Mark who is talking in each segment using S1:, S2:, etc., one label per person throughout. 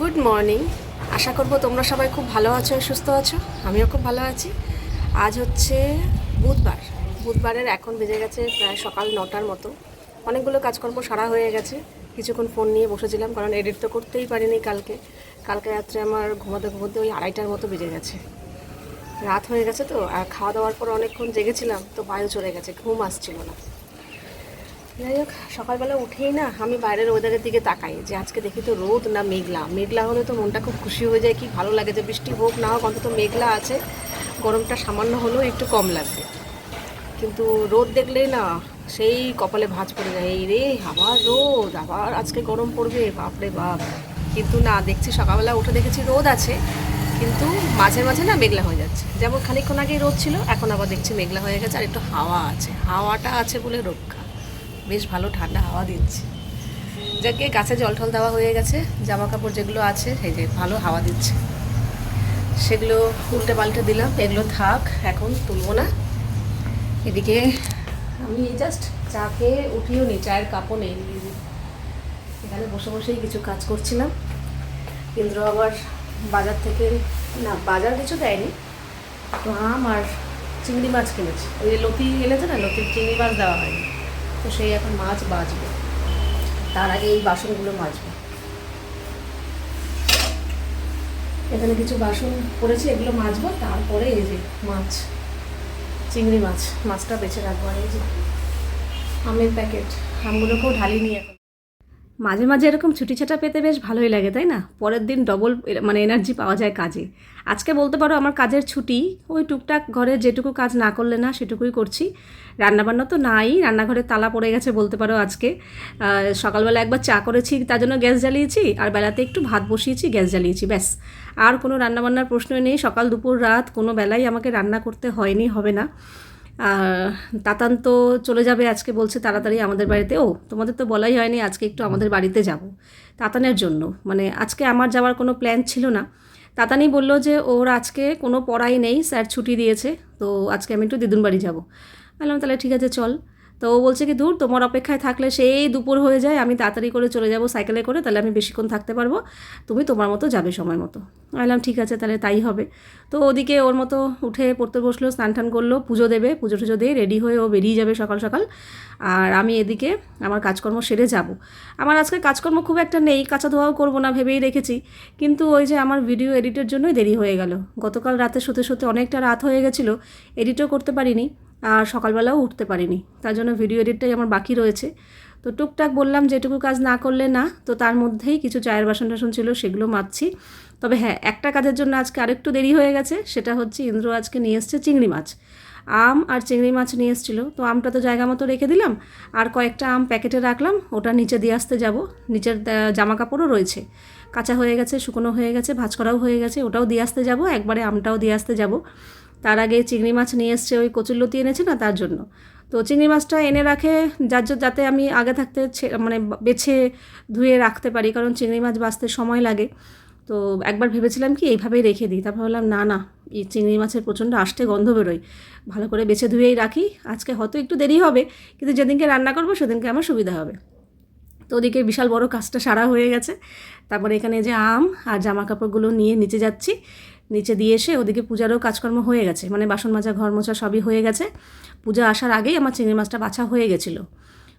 S1: Good morning আশা করব তোমরা সবাই খুব ভালো আছো সুস্থ আছো। আমিও খুব ভালো আছি। আজ হচ্ছে বুধবার। বুধবারের এখন বেজে গেছে প্রায় সকাল নটার মতো। অনেকগুলো কাজকর্ম সারা হয়ে গেছে। কিছুক্ষণ ফোন নিয়ে বসেছিলাম, কারণ এডিট তো করতেই পারিনি কালকে। কালকে রাত্রে আমার ঘুমাতে ঘুমাতে ওই আড়াইটার মতো বেজে গেছে। রাত হয়ে গেছে তো, আর খাওয়া দাওয়ার পর অনেকক্ষণ জেগেছিলাম, তো বায়ু চলে গেছে, ঘুম আসছিল না। যাই হোক, সকালবেলা উঠেই না আমি বাইরের ওয়েদারের দিকে তাকাই, যে আজকে দেখি তো রোদ না মেঘলা। মেঘলা হলে তো মনটা খুব খুশি হয়ে যায়, কি ভালো লাগে যে বৃষ্টি হোক না হোক, অন্তত মেঘলা আছে। গরমটা সামান্য হলেও একটু কম লাগবে। কিন্তু রোদ দেখলেই না সেই কপালে ভাঁজ পড়ে যায়, এই রে, আবার রোদ, আবার আজকে গরম পড়বে, বাপরে বাপ। কিন্তু না, দেখছি সকালবেলা উঠে দেখেছি রোদ আছে, কিন্তু মাঝে মাঝে না মেঘলা হয়ে যাচ্ছে। যেমন খানিকক্ষণ আগেই রোদ ছিল, এখন আবার দেখছি মেঘলা হয়ে গেছে, আর একটু হাওয়া আছে। হাওয়াটা আছে বলে রক্ষা বেশ ভালো ঠান্ডা হাওয়া দিচ্ছে। যাকে গাছে জল টল দেওয়া হয়ে গেছে জামা কাপড় যেগুলো আছে সেই যে ভালো হাওয়া দিচ্ছে। সেগুলো উল্টে পাল্টে দিলাম, এগুলো থাক, এখন তুলবো না। এদিকে আমি জাস্ট চা খেয়ে উঠিও নি, চায়ের কাপও নেই এখানে বসে বসেই কিছু কাজ করছিলাম। ইন্দ্র আবার বাজার থেকে, না, বাজার কিছু দেয়নি। তো আম আর চিংড়ি মাছ কিনেছে। ওই যে লতি এনেছে না, লতির চিংড়ি মাছ দেওয়া হয়নি। তো সেই এখন মাছ বাজবে। তার আগে এই বাসনগুলো মাজবে। এখানে কিছু বাসন পড়েছে, এগুলো মাজবো, তারপরে এই যে মাছ, চিংড়ি মাছ, মাছটা বেছে রাখব। আর এই যে আমের প্যাকেট, আমগুলোকেও ঢালি নিয়ে এখন। মাঝে মাঝে এরকম ছুটি ছাটা পেতে বেশ ভালোই লাগে, তাই না? পরের দিন ডবল মানে এনার্জি পাওয়া যায় কাজে। আজকে বলতে পারো আমার কাজের ছুটি, ওই টুকটাক ঘরে যেটুকু কাজ না করলে না সেটুকুই করছি। রান্নাবান্না তো নাই, রান্নাঘরে তালা পড়ে গেছে বলতে পারো আজকে। সকালবেলা একবার চা করেছি, তার জন্য গ্যাস জ্বালিয়েছি, আর বেলাতে একটু ভাত বসিয়েছি, গ্যাস জ্বালিয়েছি, ব্যাস। আর কোনো রান্নাবান্নার প্রশ্নই নেই, সকাল, দুপুর, রাত কোনো বেলাই আমাকে রান্না করতে হয়নি, হবে না। তাতান তো চলে যাবে আজকে বলছে তাড়াতাড়ি আমাদের বাড়িতে। ও, তোমাদের তো বলাই হয়নি আজকে একটু আমাদের বাড়িতে যাব তাতানের জন্য। মানে আজকে আমার যাওয়ার কোনো প্ল্যান ছিল না। তাতানি বলল যে ওর আজকে কোনো পড়াই নেই, স্যার ছুটি দিয়েছে, তো আজকে আমি একটু দিদুন বাড়ি যাব বললাম, তাহলে ঠিক আছে, চল। তো ও বলছে কি দূর তোমার অপেক্ষায় থাকলে সেই দুপুর হয়ে যায়, আমি তাড়াতাড়ি করে চলে যাব সাইকেলে করে, তাহলে আমি বেশিক্ষণ থাকতে পারব। তুমি তোমার মতো যাবে সময় মতো। বললাম, ঠিক আছে, তাহলে তাই হবে। তো ওদিকে ওর মতো উঠে পড়তে বসল, স্নান টান করল, পুজো দেবে, পুজো টুজো দিয়ে রেডি হয়ে ও বেরিয়ে যাবে সকাল সকাল। আর আমি এদিকে আমার কাজকর্ম সেরে যাব। আমার আজকে কাজকর্ম খুব একটা নেই, কাঁচা ধোয়াও করব না ভেবেই রেখেছি, কিন্তু ওই যে আমার ভিডিও এডিটের জন্যই দেরি হয়ে গেল। গতকাল রাতে শুতে শুতে অনেকটা রাত হয়ে গেছিল, এডিটও করতে পারিনি। আর সকালবেলাও উঠতে পারিনি। তার জন্য ভিডিও এডিটটাই আমার বাকি রয়েছে। তো টুকটাক বললাম যেটুকু কাজ না করলে না, তো তার মধ্যেই কিছু চায়ের বাসন টাসন ছিল, সেগুলো মাজছি। তবে হ্যাঁ একটা কাজের জন্য আজকে আরেকটু দেরি হয়ে গেছে, সেটা হচ্ছে ইন্দ্র আজকে নিয়ে এসছে চিংড়ি মাছ। আম আর চিংড়ি মাছ নিয়ে এসেছিল। তো আমটা তো জায়গা মতো রেখে দিলাম, আর কয়েকটা আম প্যাকেটে রাখলাম, ওটা নিচে দিয়ে আসতে যাব। নিচের জামা কাপড়ও রয়েছে। কাঁচা হয়ে গেছে, শুকনো হয়ে গেছে, ভাজ করাও হয়ে গেছে, ওটাও দিয়ে আসতে যাব, একবারে আমটাও দিয়ে আসতে যাব। তার আগে চিংড়ি মাছ নিয়ে এসছে ওই কচুরলতি এনেছে না তার জন্য। তো চিংড়ি মাছটা এনে রাখে যার যাতে আমি আগে থাকতে মানে বেছে ধুয়ে রাখতে পারি, কারণ চিংড়ি মাছ বাঁচতে সময় লাগে। তো একবার ভেবেছিলাম কি এইভাবেই রেখে দিই, তারপর ভাবলাম না না, এই চিংড়ি মাছের প্রচণ্ড আষ্টে গন্ধ বেরোয়। ভালো করে বেছে ধুয়েই রাখি, আজকে হয়তো একটু দেরি হবে, কিন্তু যেদিনকে রান্না করব সেদিনকে আমার সুবিধা হবে। তো ওদিকে বিশাল বড় কাজটা সারা হয়ে গেছে। তারপরে এখানে যে আম আর জামা কাপড়গুলো নিয়ে নিচে যাচ্ছি। নিচে দিয়ে এসে ওদিকে পূজারও কাজকর্ম হয়ে গেছে। মানে বাসন মাজা ঘর মোছা সবই হয়ে গেছে। পূজা আসার আগেই আমার চিংড়ি মাছটা বাছা হয়ে গেছিল।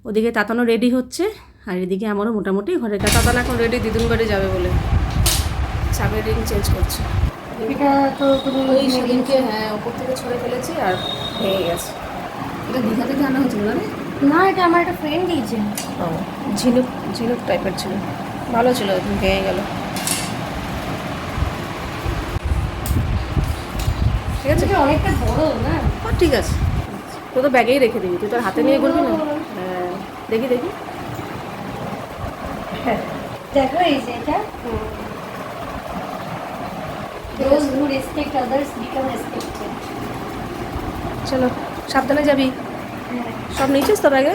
S1: ওদিকে তাতানো রেডি হচ্ছে আর এদিকে আমারও মোটামুটি ঘরের কাজ। তাতান এখন রেডি দিদুন বাড়ি যাবে বলে। চাবের রিং চেঞ্জ করছে।
S2: এটা তো
S1: ওই সেদিনকে হ্যাঁ ওপর থেকে ছড়ে ফেলেছি আর ভেঙে গেছে। এটা দীঘা থেকে আনা হয়েছিল না
S2: না এটা আমার একটা ফ্রেন্ড দিয়েছে
S1: ও ঝিনুক ঝিনুক টাইপের ছিল। ভালো ছিল ভেঙে গেল। ঠিক আছে?
S2: অনেকটা বড় না?
S1: ও ঠিক আছে। তুই তো ব্যাগেই রেখে দিবি তুই তোর হাতে নিয়ে ঘুরবি না। হ্যাঁ দেখি দেখি।
S2: দেখো এই যে এটা। Those who respect others become respected
S1: চলো সাবধানে যাবি। সব নিয়েছিস তো ব্যাগে?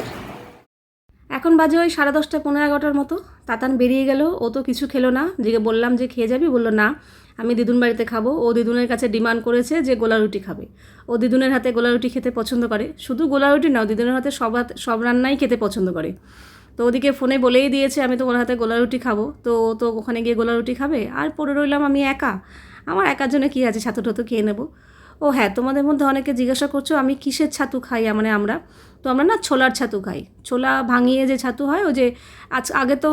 S1: এখন বাজে ওই সাড়ে দশটা, পনেরো, এগারোটার মতো। তাতান বেরিয়ে গেল, ও তো কিছু খেলো না। যে বললাম যে, খেয়ে যাবি? বলল, না, আমি দিদুন বাড়িতে খাব। ও দিদুনের কাছে ডিমান্ড করেছে যে, গোলা রুটি খাবে। ও দিদুনের হাতে গোলা রুটি খেতে পছন্দ করে। শুধু গোলা রুটি না দিদুনের হাতে সব সব রান্নাই খেতে পছন্দ করে। তো ওদিকে ফোনে বলেই দিয়েছে, আমি তো ওর হাতে গোলা রুটি খাব। তো ও তো ওখানে গিয়ে গোলা রুটি খাবে। আর পড়ে রইলাম আমি একা। আমার একার জন্য কী আছে? ছাতু টাতু খেয়ে নেব। ও হ্যাঁ তোমাদের মধ্যে অনেকে জিজ্ঞাসা করছ, আমি কিসের ছাতু খাই মানে আমরা? তো আমরা না ছোলার ছাতু খাই। ছোলা ভাঙিয়ে যে ছাতু হয়, ও যে আজ আগে তো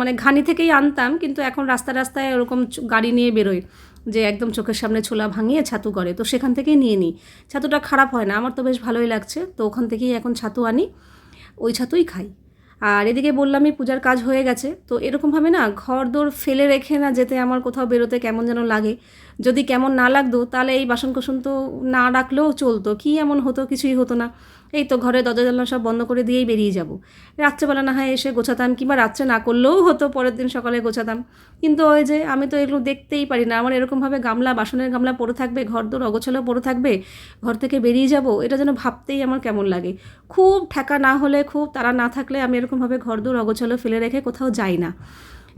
S1: মানে ঘানি থেকেই আনতাম, কিন্তু এখন রাস্তা রাস্তায় ওরকম গাড়ি নিয়ে বেরোয় যে একদম চোখের সামনে ছোলা ভাঙিয়ে ছাতু করে। তো সেখান থেকেই নিয়ে নিই। ছাতুটা খারাপ হয় না, আমার তো বেশ ভালোই লাগছে। তো ওখান থেকেই এখন ছাতু আনি, ওই ছাতুই খাই। আর এদিকে বললামই পূজার কাজ হয়ে গেছে। তো এরকমভাবে না ঘর দোর ফেলে রেখে না যেতে আমার কোথাও বেরোতে কেমন যেন লাগে। যদি কেমন না লাগতো তাহলে এই বাসন কোসন তো না রাখলেও চলতো। কি এমন হতো কিছুই হতো না। এই তো ঘরে দরজা জানলা সব বন্ধ করে দিয়েই বেরিয়ে যাব। রাত্রেবেলা না হয় এসে গোছাতাম কিংবা রাত্রে না করলেও হতো, পরের দিন সকালে গোছাতাম। কিন্তু ওই যে আমি তো এগুলো দেখতেই পারি না, আমার এরকমভাবে গামলা, বাসনের গামলা পড়ে থাকবে ঘর দোর অগোছালো পড়ে থাকবে, ঘর থেকে বেরিয়ে যাব, এটা যেন ভাবতেই আমার কেমন লাগে। খুব ঠেকা না হলে, খুব তারা না থাকলে আমি এরকমভাবে ঘর দোর অগোছালো ফেলে রেখে কোথাও যাই না।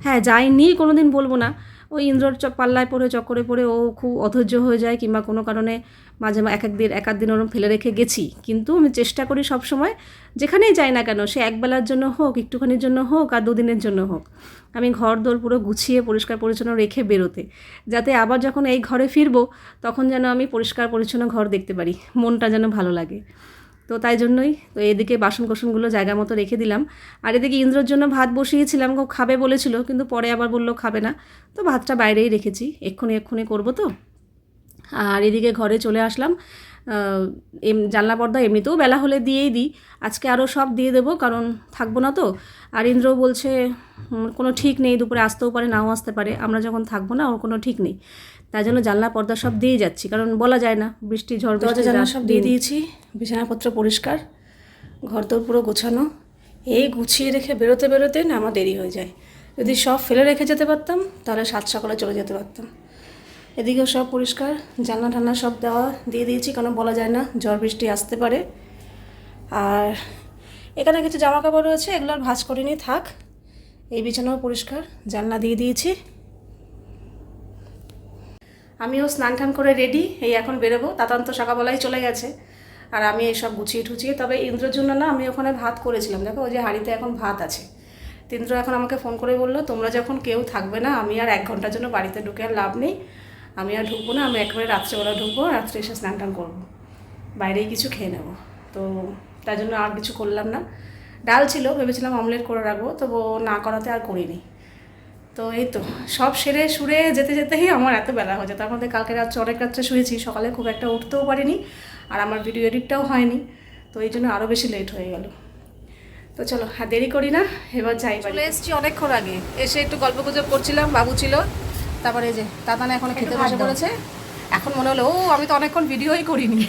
S1: হ্যাঁ যাইনি কোনো দিন বলব না। ওই ইন্দ্রর পাল্লায় পড়ে, চক্করে পড়ে ও খুব অধৈর্য হয়ে যায় কিংবা কোনো কারণে মাঝে এক এক দিন এক দিন ওরম ফেলে রেখে গেছি। কিন্তু আমি চেষ্টা করি সব সময় যেখানেই যাই না কেন, সে একবেলার জন্য হোক, একটুখানির জন্য হোক আর দুদিনের জন্য হোক, আমি ঘর দোর পুরো গুছিয়ে পরিষ্কার পরিচ্ছন্ন রেখে বেরোতে। যাতে আবার যখন এই ঘরে ফিরবো, তখন যেন আমি পরিষ্কার পরিচ্ছন্ন ঘর দেখতে পারি, মনটা যেন ভালো লাগে। তো তাই জন্যই তো এদিকে বাসন কোসনগুলো জায়গা মতো রেখে দিলাম। আর এদিকে ইন্দ্রর জন্য ভাত বসিয়েছিলাম, ও খাবে বলেছিল, কিন্তু পরে আবার বলল খাবে না। তো ভাতটা বাইরেই রেখেছি, এক্ষুনি এক্ষুনি করব তো। আর এদিকে ঘরে চলে আসলাম। এম, জানলা পর্দা এমনিতেও বেলা হলে দিয়েই দিই, আজকে আরও সব দিয়ে দেবো, কারণ থাকব না তো। আর ইন্দ্র বলছে কোনো ঠিক নেই, দুপুরে আসতেও পারে, নাও আসতে পারে, আমরা যখন থাকব না, ওর কোনো ঠিক নেই। তাই জন্য জানলা পর্দা সব দিয়ে যাচ্ছি কারণ বলা যায় না বৃষ্টি ঝড় দরজা জানলা সব দিয়ে দিয়েছি বিছানাপত্র পরিষ্কার ঘর দোর পুরো গোছানো। এই গুছিয়ে রেখে বেরোতে বেরোতে না আমার দেরি হয়ে যায়। যদি সব ফেলে রেখে যেতে পারতাম তাহলে সাত সকালে চলে যেতে পারতাম। এদিকেও সব পরিষ্কার জানলা টান্না সব দেওয়া দিয়ে দিয়েছি কারণ বলা যায় না ঝড় বৃষ্টি আসতে পারে। আর এখানে কিছু জামা কাপড় রয়েছে এগুলো আর ভাঁজ করিনি থাক। এই বিছানাও পরিষ্কার জানলা দিয়ে দিয়েছি। আমিও স্নান টান করে রেডি এই এখন বেরোবো। তাতান্ত সকালবেলায় চলে গেছে। আর আমি এসব গুছিয়ে টুছিয়ে তবে ইন্দ্রর জন্য না, আমি ওখানে ভাত করেছিলাম। দেখো, ওই যে হাঁড়িতে এখন ভাত আছে। ইন্দ্র এখন আমাকে ফোন করে বলল, তোমরা যখন কেউ থাকবে না, আমি আর এক ঘণ্টার জন্য বাড়িতে ঢুকে আর লাভ নেই। আমি আর ঢুকবো না, আমি একেবারে রাত্রেবেলা ঢুকবো রাত্রে এসে স্নান টান করব। বাইরেই কিছু খেয়ে নেব। তো তাই জন্য আর কিছু করলাম না। ডাল ছিল, ভেবেছিলাম অমলেট করে রাখব তবু না করাতে আর করিনি। তো এই তো সব সেরে সুরে যেতে যেতেই আমার এত বেলা হয়ে তার মধ্যে কালকে রাত্রে অনেক রাত্রে শুয়েছি সকালে খুব একটা উঠতেও পারিনি আর আমার ভিডিও এডিটটাও হয়নি তো এই জন্য আরও বেশি লেট হয়ে গেল। তো চলো হ্যাঁ দেরি করি না এবার যাই চলে এসেছি অনেকক্ষণ আগে এসে একটু গল্প গুজব করছিলাম বাবু ছিল তারপরে এই যে দাদানা এখন খেতে বসে পড়েছে এখন মনে হলো ও আমি তো অনেকক্ষণ ভিডিওই করিনি।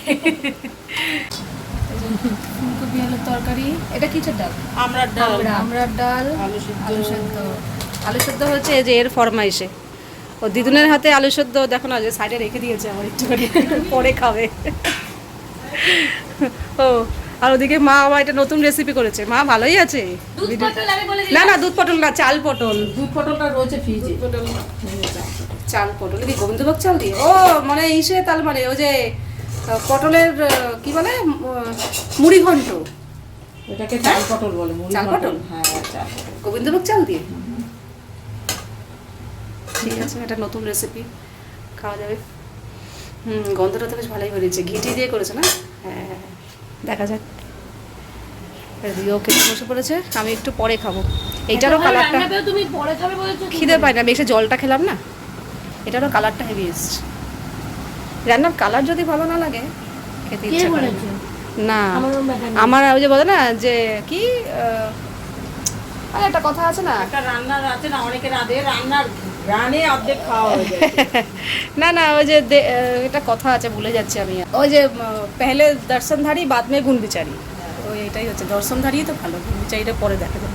S1: ফুলকপি আলুর তরকারি। এটা কিসের ডাল?
S3: আমরা ডাল।
S1: আমরার ডাল।
S3: আলু সিদ্ধ।
S1: আলু সেদ্ধ হচ্ছে এই যে এর ফরমাইশে ও দিদুনের হাতে আলু সেদ্ধ দেখো না যে সাইডে রেখে দিয়েছে আমার একটুখানি পরে খাবে। ও আর ওদিকে মা আবার এটা নতুন রেসিপি করেছে। মা ভালোই আছে? না না দুধ পটল না চাল পটল।
S3: দুধ পটলটা রয়েছে ফ্রিজে
S1: পটল চাল পটল কি গোবিন্দভোগ চাল দিয়ে? ও মানে ইসে তাল মানে ওই যে পটলের কি বলে? মুড়ি ঘন্ট
S3: এটাকে চাল পটল বলে মুড়ি
S1: চাল পটল?
S3: হ্যাঁ চাল
S1: গোবিন্দভোগ চাল দিয়ে? ঠিক আছে এটা নতুন রেসিপি খাওয়া যাবে। হুম গন্ধটা তো বেশ ভালোই বেরিয়েছে। ঘিটি দিয়ে করেছে না? হ্যাঁ হ্যাঁ, হ্যাঁ। দেখা যাক। এদিকেও খেতে বসে পড়েছে আমি একটু পরে খাব। এইটারও কালারটা
S2: তুমি পরে খাবে বলেছ
S1: খিদে পাই না আমি এসে জলটা খেলাম না। এটারও কালারটা হেভি এসছে। রান্নার কালার যদি ভালো না লাগে খেতে ইচ্ছা করে না। না
S2: আমার
S1: ওই যে বলে না যে কি একটা কথা আছে না?
S3: একটা রান্নার আছে না অনেকে রাঁধে। রান্নার হয়ে
S1: না না ওই যে এটা কথা আছে ভুলে যাচ্ছি আমি। ওই যে পেহলে দর্শনধারী বাদ মে গুণ বিচারি ওই এটাই হচ্ছে দর্শনধারী তো ভালো গুণ বিচারিটা পরে দেখা যাবে।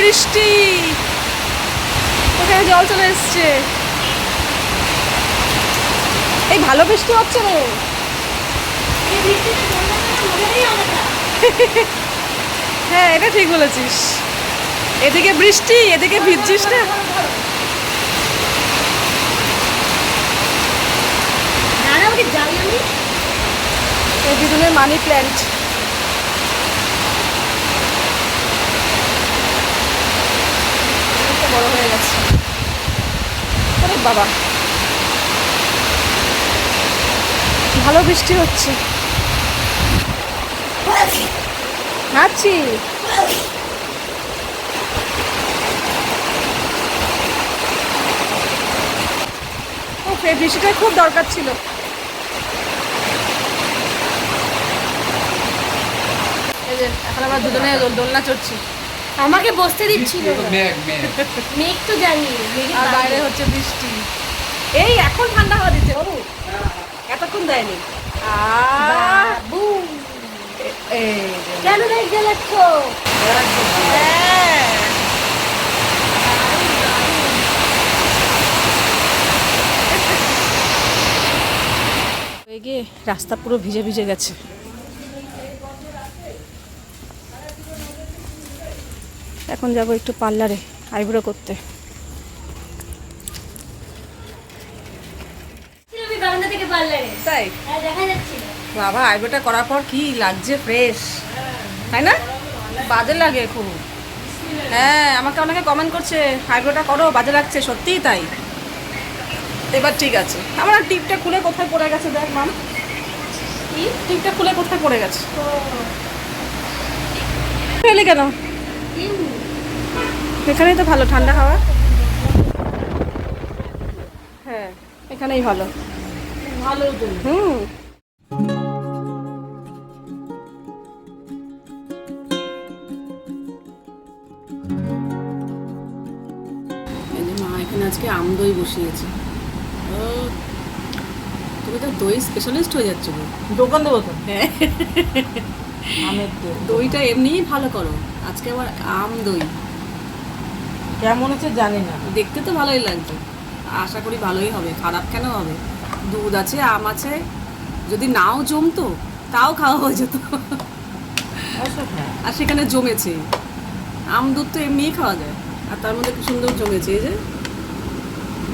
S1: বৃষ্টি। ওখানে জল চলে এসছে। এই ভালো বৃষ্টি হচ্ছে রে। হ্যাঁ এটা ঠিক বলেছিস। এদিকে বৃষ্টি এদিকে ভিজছিস না। এই দিদুনের মানি প্ল্যান্ট অনেকটা বড় হয়ে গেছে। আরে বাবা। ভালো বৃষ্টি হচ্ছে। হাঁচি ও এই বৃষ্টিটা খুব দরকার ছিল। এখন আমরা দুজনে দোল- দোলনা চড়ছি।
S2: আমাকে বসতে দিচ্ছিল।
S4: মেঘ
S2: তো জানি
S1: আর
S2: বাইরে।
S1: হচ্ছে বৃষ্টি এই এখন ঠান্ডা হাওয়া দিচ্ছে বাবু এতক্ষণ দেয়নি
S2: বাবু। কেন লাইট জ্বালাচ্ছ
S1: হ্যাঁ। গিয়ে রাস্তা পুরো ভিজে ভিজে গেছে এখন যাব একটু পার্লারে আইব্রো করতে। তাই?
S2: হ্যাঁ
S1: বাবা আইব্রোটা করার পর কি লাগছে ফ্রেশ তাই না? বাজে লাগে খুব। হ্যাঁ আমাকে অনেকে কমেন্ট করছে আইব্রোটা করো বাজে লাগছে সত্যিই তাই? এবার ঠিক আছে। আমার টিপটা খুলে কোথায় পড়ে গেছে দেখ মাম টিপটা খুলে কোথায় পড়ে গেছে? ফেলি কেন। এখানেই তো ভালো ঠান্ডা হাওয়া? হ্যাঁ এখানেই ভালো।
S3: ভালো
S1: হুম।
S3: এই যে মা এখানে আজকে আম দই বসিয়েছে। ও তুমি তো দই স্পেশালিস্ট হয়ে যাচ্ছ
S1: দোকান দেবো তো?
S3: হ্যাঁ। দইটা এমনিই ভালো করো। আজকে আবার আম দই।
S1: কেমন হচ্ছে জানি না।
S3: দেখতে তো ভালোই লাগছে। আশা করি ভালোই হবে খারাপ কেন হবে? দুধ আছে আম আছে যদি নাও জমতো তাও খাওয়া হয়ে যেত। আর সেখানে জমেছে। আম দুধ তো এমনিই খাওয়া যায়। আর তার মধ্যে কি সুন্দর জমেছে এই যে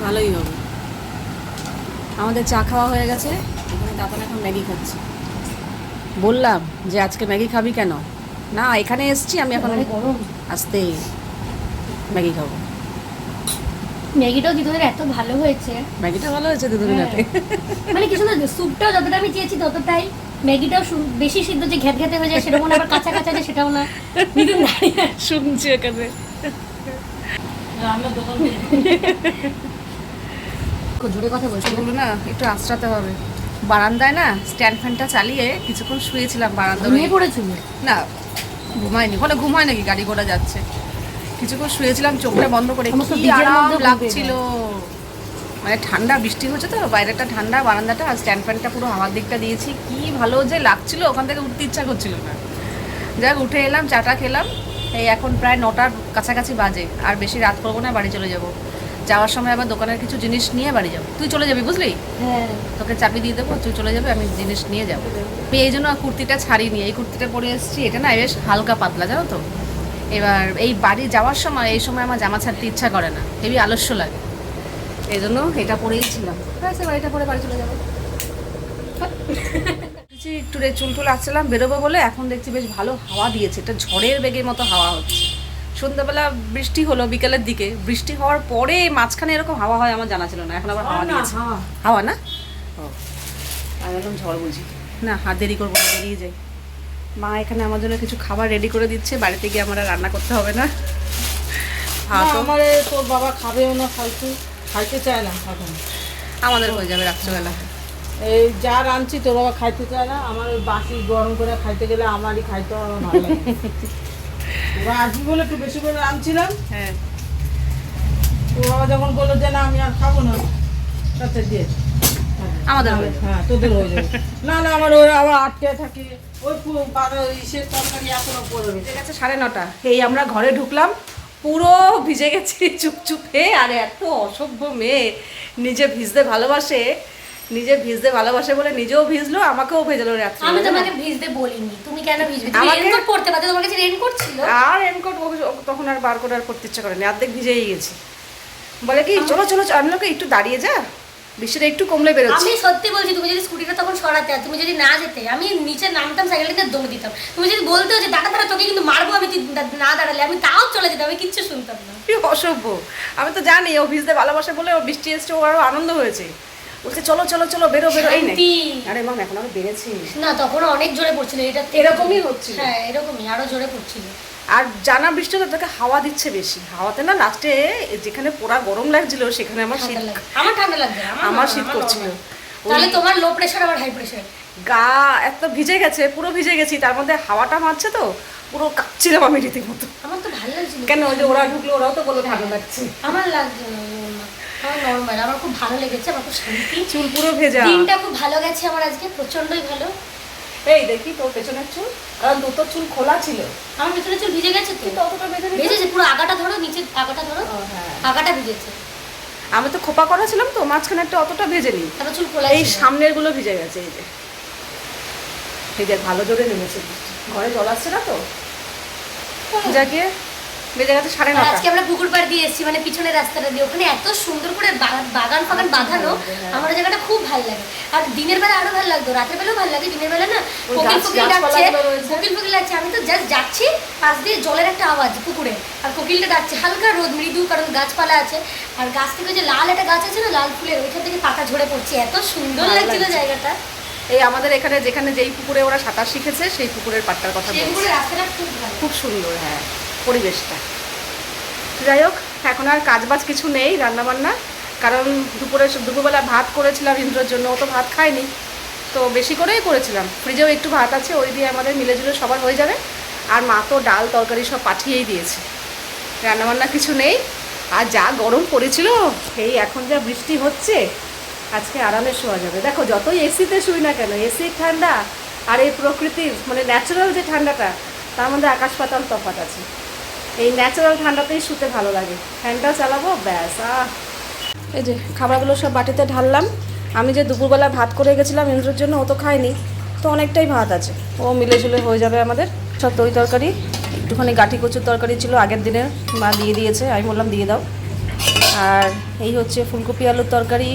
S3: ভালোই হবে। আমাদের চা খাওয়া হয়ে গেছে। এখানে দাদান এখন ম্যাগি খাচ্ছে। বললাম যে আজকে ম্যাগি খাবি কেন? না এখানে এসছি আমি এখন
S2: গরম
S3: আসতে ম্যাগি খাব।
S2: ম্যাগিটাও দিদিদের এত ভালো হয়েছে।
S3: ম্যাগিটা ভালো হয়েছে দুদিন রাতে
S2: মানে কি সুন্দর স্যুপটাও যতটা আমি চেয়েছি ততটাই ম্যাগিটাও বেশি সিদ্ধ যে ঘ্যাট ঘ্যাতে হয়ে যায় না আবার কাঁচা কাঁচা যে সেটাও না। দিদুন
S1: শুনছি এখানে।
S2: জোরে কথা বলছি।
S1: সেগুলো না একটু আশ্রাতে হবে। বারান্দায় না স্ট্যান্ড ফ্যানটা চালিয়ে কিছুক্ষণ শুয়েছিলাম বারান্দায়
S2: ঘুমিয়ে পড়েছিল?
S1: না ঘুমায়নি। ওখানে ঘুমায় নাকি? গাড়ি ঘোড়া যাচ্ছে। কিছুক্ষণ শুয়েছিলাম চোখটা বন্ধ করে। কি আরাম লাগছিল। মানে ঠান্ডা বৃষ্টি হচ্ছে তো বাইরেটা ঠান্ডা বারান্দাটা আর স্ট্যান্ড ফ্যানটা পুরো হাওয়ার দিকটা দিয়েছি। কি ভালো যে লাগছিল ওখান থেকে উঠতে ইচ্ছা করছিল না। যাক উঠে এলাম চাটা খেলাম। এই এখন প্রায় নটার কাছাকাছি বাজে। আর বেশি রাত করব না বাড়ি চলে যাব। যাওয়ার সময় আবার দোকানের কিছু জিনিস নিয়ে বাড়ি যাব। তুই চলে যাবি বুঝলি?
S2: হ্যাঁ।
S1: তোকে চাবি দিয়ে দেবো তুই চলে যাবে আমি জিনিস নিয়ে যাব। আমি এই জন্য কুর্তিটা ছাড়িনি এই কুর্তিটা পরে এসেছি এটা না বেশ হালকা পাতলা জানো তো? এবার এই বাড়ি যাওয়ার সময় এই সময় আমার জামা ছাড়তে ইচ্ছা করে না হেবি আলস্য লাগে। এই জন্য এটা পরেই ছিলাম। এবার এটা পরে বাড়ি চলে যাব। একটু রে চুল টুল আসছিলাম বেরোবো বলে এখন দেখছি বেশ ভালো হাওয়া দিয়েছে এটা ঝড়ের বেগের মতো হাওয়া হচ্ছে। সন্ধ্যাবেলা বৃষ্টি হলো বিকেলের দিকে। বৃষ্টি হওয়ার পরে মাঝখানে এরকম হাওয়া হয় আমার জানা ছিল না। এখন আবার হাওয়া দিয়েছে। হাওয়া। না? ও। একদম ঝড় বুঝি না হাত দেরি করব না বেরিয়ে যাই। মা এখানে আমার জন্য কিছু খাবার রেডি করে দিচ্ছে বাড়িতে গিয়ে আমার রান্না করতে হবে না।
S5: আমার তোর বাবা খাবেও না খাইতে খাইতে চায় না এখন।
S1: আমাদের হয়ে যাবে রাত্রেবেলা।
S5: এই যা রাঁধছি তোর বাবা খাইতে চায় না আমার বাসি গরম করে খাইতে গেলে আমারই খাইতে হবে ভালো লাগে ওরা আসবি বলে একটু বেশি করে
S1: হ্যাঁ।
S5: বাবা যখন বলল যে না আমি আর খাব না তাতে দিয়ে
S1: আমাদের হয়ে
S5: হ্যাঁ তোদের হয়ে যাবে। না না আমার ওই আবার আটকে থাকে। ওই পু- বারো ইসের তরকারি এখনও পড়বে।
S1: ঠিক আছে সাড়ে নটা। এই আমরা ঘরে ঢুকলাম পুরো ভিজে গেছি চুপচুপে। আর এত অসভ্য মেয়ে। নিজে ভিজতে ভালোবাসে। নিজে ভিজতে ভালোবাসে বলে নিজেও ভিজলো আমাকেও ভেজালো রাত্রে।
S2: আমি তোমাকে ভিজতে বলিনি তুমি কেন ভিজবে? তুমি রেনকোট পড়তে পারতে তোমার কাছে রেনকোট ছিল?
S1: আর রেনকোট তখন আর বার করে আর করতে ইচ্ছা করেনি অর্ধেক ভিজেই গেছি। বলে কি চলো চলো আমি লোকে একটু দাঁড়িয়ে যা বৃষ্টিটা একটু কমলে বেরোচ্ছে।
S2: আমি সত্যি বলছি তুমি যদি স্কুটিটা তখন সরাতে আর তুমি যদি না যেতে আমি নিচে নামতাম সাইকেলটা দমে দিতাম। তুমি যদি বলতে যে দাঁড়া দাঁড়া তোকে কিন্তু মারবো আমি না দাঁড়ালে আমি তাও চলে যেতাম আমি কিচ্ছু শুনতাম না।
S1: কি অসভ্য। আমি তো জানি ও ভিজতে ভালোবাসে বলে ও বৃষ্টি এসছে ও আরও আনন্দ হয়েছে। বলছে চলো চলো চলো বেরো বেরো এই নে। আরে মাম এখন আমি বেড়েছি।
S2: না তখন অনেক জোরে পড়ছিল এটা
S1: এরকমই হচ্ছিল।
S2: হ্যাঁ এরকমই আরও জোরে পড়ছিল।
S1: আর জানা বৃষ্টি তো তোকে হাওয়া দিচ্ছে বেশি। হাওয়াতে না লাস্টে যেখানে পোড়া গরম লাগছিল সেখানে আমার শীত
S2: আমার ঠান্ডা লাগছে
S1: আমার শীত করছিল।
S2: তাহলে তোমার লো প্রেশার আবার হাই প্রেশার
S1: গা এত ভিজে গেছে পুরো ভিজে গেছি। তার মধ্যে হাওয়াটা মারছে তো পুরো কাঁপছিলাম আমি রীতিমতো।
S2: আমার তো ভালো লাগছিল।
S1: কেন ওই যে ওরা ঢুকলো ওরাও তো বলল ভালো লাগছে।
S2: আমার লাগছে আমার নর্মাল আমার খুব ভালো লেগেছে আমার খুব শান্তি।
S1: চুল পুরো ভেজা।
S2: দিনটা খুব ভালো গেছে আমার আজকে প্রচন্ডই ভালো।
S1: এই দেখি তোর পেছনের চুল কারণ দুটো চুল খোলা ছিল।
S2: আমার ভিতরে চুল ভিজে গেছে তো?
S1: অতটা নিত।
S2: ভেজেছে পুরো আগাটা ধরো নিচে আগাটা ধরো
S1: হ্যাঁ।
S2: আগাটা ভিজেছে।
S1: আমি তো খোপা করা ছিলাম তো মাঝখানে একটা অতটা ভেজে নি।
S2: তারপর চুল খোলা
S1: এই সামনেরগুলো ভিজে গেছে এই যে। এই যে ভালো জোরে নেমেছে। ঘরে জল আসছে না তো? যাকে বেজে গেছে সাড়ে নটা।
S2: আজকে আমরা পুকুর পাড় দিয়ে এসেছি মানে পিছনের রাস্তাটা দিয়ে। ওখানে এত সুন্দর করে বাগান ফাগান বাঁধানো আমার জায়গাটা খুব ভালো লাগে। আর দিনের বেলা আরও ভালো লাগতো রাতের বেলাও ভালো লাগে দিনের বেলা না কোকিল ফকিল
S1: গাছপালা
S2: ডাকছে কোকিল ফকিল ডাকছে। আমি তো জাস্ট যাচ্ছি পাশ দিয়ে জলের একটা আওয়াজ পুকুরে। আর কোকিলটা ডাকছে হালকা রোদ মৃদু কারণ গাছপালা আছে। আর গাছ থেকে যে লাল একটা গাছ আছে না লাল ফুলের ওইখান থেকে পাতা ঝরে পড়ছে। এত সুন্দর লাগছিল জায়গাটা।
S1: এই আমাদের এখানে যেখানে যেই পুকুরে ওরা সাঁতার শিখেছে সেই পুকুরের পাটটার কথা
S2: খুব
S1: সুন্দর হ্যাঁ। পরিবেশটা। যাই হোক, এখন আর কাজ বাজ কিছু নেই রান্নাবান্না, কারণ দুপুরে দুপুরবেলা ভাত করেছিলাম ইন্দ্রর জন্য, ও তো ভাত খায়নি। তো বেশি করেই করেছিলাম। ফ্রিজেও একটু ভাত আছে, ওই দিয়ে আমাদের মিলে জুলে সবার হয়ে যাবে। আর মা তো ডাল তরকারি সব পাঠিয়েই দিয়েছে। রান্নাবান্না কিছু নেই। আর যা গরম পড়েছিল এই এখন যা বৃষ্টি হচ্ছে, আজকে আরামে শোয়া যাবে। দেখো, যতই এসিতে শুই না কেন এসির ঠান্ডা, আর এই প্রকৃতির মানে ন্যাচারাল যে ঠান্ডাটা, তার মধ্যে আকাশ পাতাল তফাৎ আছে। এই ন্যাচারাল ঠান্ডাতেই শুতে ভালো লাগে। ফ্যানটা চালাবো, ব্যাস এই যে খাবারগুলো সব বাটিতে ঢাললাম। আমি যে দুপুরবেলা ভাত করে গেছিলাম ইন্দ্রের জন্য, ও তো খায়নি। তো অনেকটাই ভাত আছে। ও মিলে ঝুলে হয়ে যাবে আমাদের। সব তরি তরকারি, একটুখানি গাঠি কচুর তরকারি ছিল, আগের দিনে মা দিয়ে দিয়েছে, আমি বললাম দিয়ে দাও। আর এই হচ্ছে ফুলকপি আলুর তরকারি।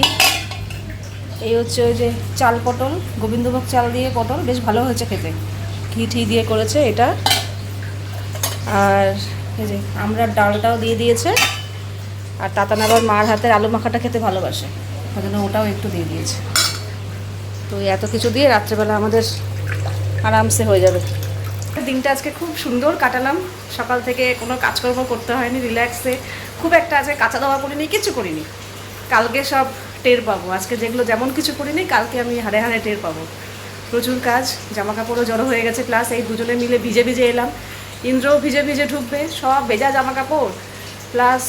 S1: এই হচ্ছে ওই যে চাল পটল, গোবিন্দভোগ চাল দিয়ে পটল, বেশ ভালো হয়েছে খেতে। ঘি ঠি দিয়ে করেছে এটা। আর যে, আমরা ডালটাও দিয়ে দিয়েছে। আর তাতান আবার মার হাতের আলু মাখাটা খেতে ভালোবাসে। ওই জন্য ওটাও একটু দিয়ে দিয়েছে। তো এত কিছু দিয়ে রাত্রেবেলা আমাদের আরামসে হয়ে যাবে। দিনটা আজকে খুব সুন্দর কাটালাম। সকাল থেকে কোনো কাজকর্ম করতে হয়নি রিল্যাক্সে খুব একটা আজকে কাঁচা দাওয়া করিনি কিছু করিনি। কালকে সব টের পাবো। আজকে যেগুলো যেমন কিছু করিনি, কালকে আমি হাড়ে হাড়ে টের পাবো। প্রচুর কাজ জামা কাপড়ও জড়ো হয়ে গেছে। প্লাস এই দুজনে মিলে ভিজে ভিজে এলাম। ইন্দ্রও ভিজে ভিজে ঢুকবে, সব ভেজা জামা কাপড় প্লাস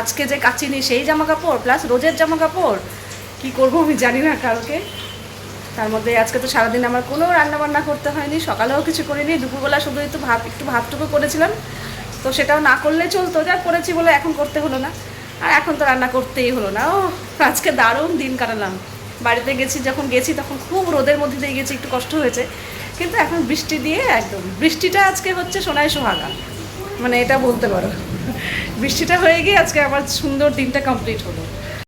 S1: আজকে যে কাচিনি সেই জামা কাপড় প্লাস রোজের জামা কাপড় কী করব আমি জানি না কালকে। তার মধ্যে আজকে তো সারাদিন আমার কোনো রান্না বান্না করতে হয়নি, সকালেও কিছু করিনি, দুপুরবেলা শুধু একটু ভাত, একটু ভাতটুকু করেছিলাম। তো সেটাও না করলে চলতো, যা করেছি বলে এখন করতে হলো না। আর এখন তো রান্না করতেই হলো না ও আজকে দারুণ দিন কাটালাম। বাড়িতে গেছি, যখন গেছি তখন খুব রোদের মধ্যে দিয়ে গেছি, একটু কষ্ট হয়েছে। কিন্তু এখন বৃষ্টি দিয়ে একদম, বৃষ্টিটা আজকে হচ্ছে সোনায় সোহাগা। মানে এটা বলতে পারো। বৃষ্টিটা হয়ে গিয়ে আজকে আমার সুন্দর দিনটা কমপ্লিট হলো।